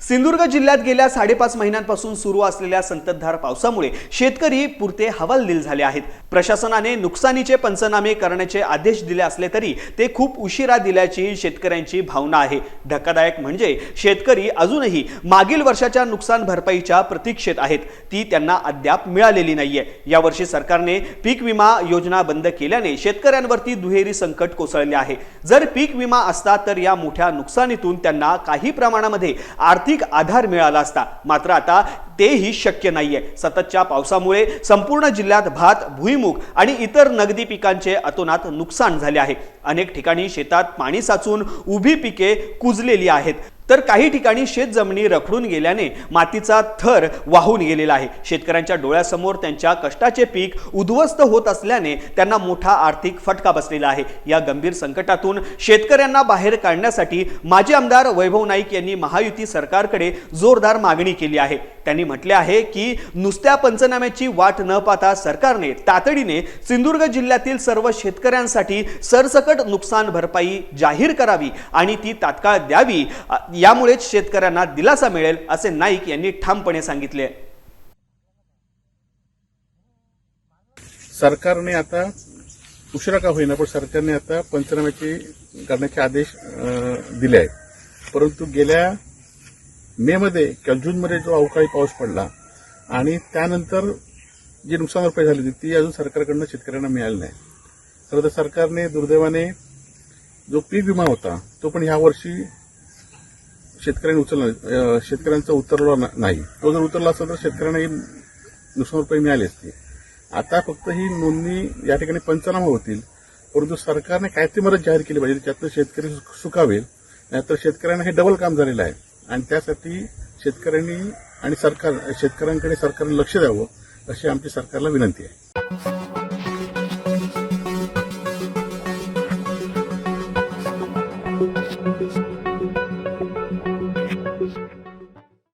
सिंधुदुर्ग जिल्ह्यात गेल्या साडेपाच महिन्यांपासून सुरू असलेल्या संततधार पावसामुळे शेतकरी पुरते हवालदिल झाले आहेत. प्रशासनाने नुकसानीचे पंचनामे करण्याचे आदेश दिले असले तरी ते खूप उशिरा दिल्याची शेतकऱ्यांची भावना आहे. धक्कादायक म्हणजे शेतकरी अजूनही मागील वर्षाच्या नुकसान भरपाईच्या प्रतीक्षेत आहेत. ती त्यांना अद्याप मिळालेली नाहीये. यावर्षी सरकारने पीक विमा योजना बंद केल्याने शेतकऱ्यांवरती दुहेरी संकट कोसळले आहे. जर पीक विमा असता तर या मोठ्या नुकसानीतून त्यांना काही प्रमाणामध्ये आर्थिक आधार मिळाला असता. मात्र आता तेही शक्य नाहीये. सततच्या पावसामुळे संपूर्ण जिल्ह्यात भात भुईमुग आणि इतर नगदी पिकांचे अतोनात नुकसान झाले आहे. अनेक ठिकाणी शेतात पाणी साचून उभी पिके कुजलेली आहेत. तर काही ठिकाणी शेत जमिनी रखडून गेल्याने मातीचा थर वाहून गेलेला आहे. शेतकऱ्यांच्या डोळ्यासमोर त्यांच्या कष्टाचे पीक उद्ध्वस्त होत असल्याने त्यांना मोठा आर्थिक फटका बसलेला आहे. या गंभीर संकटातून शेतकऱ्यांना बाहेर काढण्यासाठी माजी आमदार वैभव नाईक यांनी महायुती सरकारकडे जोरदार मागणी केली आहे. त्यांनी म्हटले आहे की नुसत्या पंचनाम्याची वाट न पाहता सरकारने तातडीने सिंधुदुर्ग जिल्ह्यातील सर्व शेतकऱ्यांसाठी सरसकट नुकसान भरपाई जाहीर करावी आणि ती तात्काळ द्यावी. यामुळेच शेतकऱ्यांना दिलासा मिळेल असे नाईक यांनी ठामपणे सांगितले. सरकारने आता उशिरा का होईना पण सरकारने आता पंचनाम्याचे करण्याचे आदेश दिले आहेत. परंतु गेल्या मे मध्ये किंवा जूनमध्ये जो अवकाळी पाऊस पडला आणि त्यानंतर जी नुकसान भरपाई झाली होती ती अजून सरकारकडनं शेतकऱ्यांना मिळाली नाही. खरं तर सरकारने दुर्दैवाने जो पीक विमा होता तो पण ह्या वर्षी शेतकऱ्यांनी उचलला शेतकऱ्यांचा उतरला नाही. तो जर उतरला असता तर शेतकऱ्यांना ही नुकसान भरपाई मिळाली असती. आता फक्त ही नोंदणी या ठिकाणी पंचनामा होतील परंतु सरकारने काहीतरी मदत जाहीर केली पाहिजे त्यातनं शेतकरी सु- नाहीतर शेतकऱ्यांना हे डबल काम झालेलं आहे. आणि त्यासाठी शेतकऱ्यांनी आणि सरकार शेतकऱ्यांकडे सरकारने लक्ष द्यावं अशी आमची सरकारला विनंती आहे.